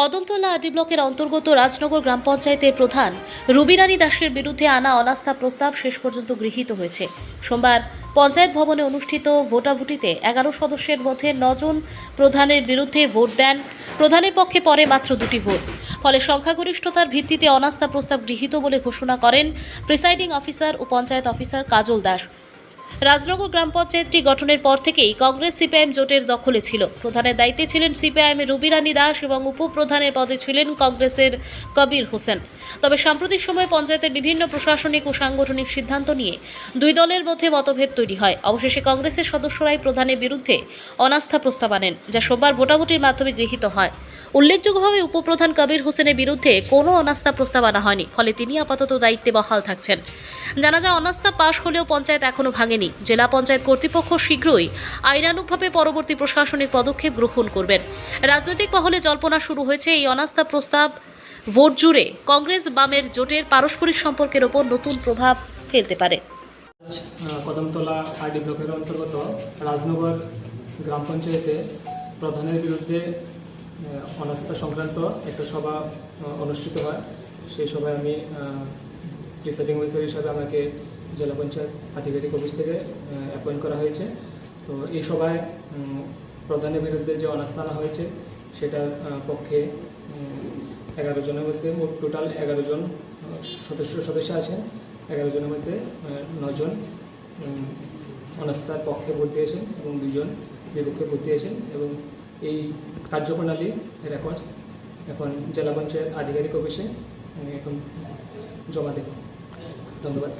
কদমতলা আডি ব্লকের অন্তর্গত রাজনগর গ্রাম পঞ্চায়েতের প্রধান রুবিরানী দাসের বিরুদ্ধে আনা অনাস্থা প্রস্তাব শেষ পর্যন্ত গৃহীত হয়েছে। সোমবার পঞ্চায়েত ভবনে অনুষ্ঠিত ভোটাভুটিতে এগারো সদস্যের মধ্যে নজন প্রধানের বিরুদ্ধে ভোট দেন। প্রধানের পক্ষে পরে মাত্র দুটি ভোট। ফলে সংখ্যাগরিষ্ঠতার ভিত্তিতে অনাস্থা প্রস্তাব গৃহীত বলে ঘোষণা করেন প্রিসাইডিং অফিসার ও পঞ্চায়েত অফিসার কাজল দাস। রাজনগর গ্রাম পঞ্চায়েতটি গঠনের পর থেকেই কংগ্রেস সিপিআইএম জোটের দখলে ছিল। প্রধানের দায়িত্বে ছিলেন সিপিআইএম রুবিরানী দাস এবং উপপ্রধানের পদে ছিলেন কংগ্রেসের কবির হোসেন। তবে সাম্প্রতিক সময়ে পঞ্চায়েতের বিভিন্ন প্রশাসনিক ও সাংগঠনিক সিদ্ধান্ত নিয়ে দুই দলের মধ্যে মতভেদ তৈরি হয়। অবশেষে কংগ্রেসের সদস্যরাই প্রধানের বিরুদ্ধে অনাস্থা প্রস্তাব আনেন, যা সোমবার ভোটাভুটির মাধ্যমে গৃহীত হয়। উল্লেখযোগ্যভাবে উপপ্রধান কবির হোসেনের বিরুদ্ধে কোনো অনাস্থা প্রস্তাব আনা হয়নি, ফলে তিনি আপাতত দায়িত্বে বহাল থাকছেন। জানা যায়, অনাস্থা পাশ হলেও পঞ্চায়েত এখনও ভাঙেনি। জেলা পঞ্চায়েত কর্তৃপক্ষ শীঘ্রই আইনানুগভাবে পরবর্তী প্রশাসনিক পদক্ষেপ গ্রহণ করবেন। রাজনৈতিক মহলে জল্পনা শুরু হয়েছে, এই অনাস্থা প্রস্তাব ভোট জুড়ে কংগ্রেস বামের জোটের পারস্পরিক সম্পর্কের ওপর নতুন প্রভাব ফেলতে পারে। কদমতলা আরডি ব্লকের অন্তর্গত রাজনগর গ্রাম পঞ্চায়েতে প্রধানের বিরুদ্ধে অনাস্থা সংক্রান্ত একটা সভা অনুষ্ঠিত হয়। সেই সভায় আমি প্রিসাইডিং অফিসার হিসাবে আমাকে জেলা পঞ্চায়েত আধিকারিক অফিস থেকে অ্যাপয়েন্ট করা হয়েছে। তো এই সভায় প্রধানের বিরুদ্ধে যে অনাস্থা আনা হয়েছে, সেটার পক্ষে এগারো জনের মধ্যে মোট টোটাল এগারো জন সদস্য সদস্য আছেন। এগারো জনের মধ্যে নজন অনাস্থার পক্ষে ভোট দিয়েছেন এবং দুজন বিপক্ষে ভোট দিয়েছেন এবং এই কার্যপ্রণালী রেকর্ডস এখন জেলা পঞ্চায়েত আধিকারিক অফিসে আমি এখন জমা দেব। ধন্যবাদ।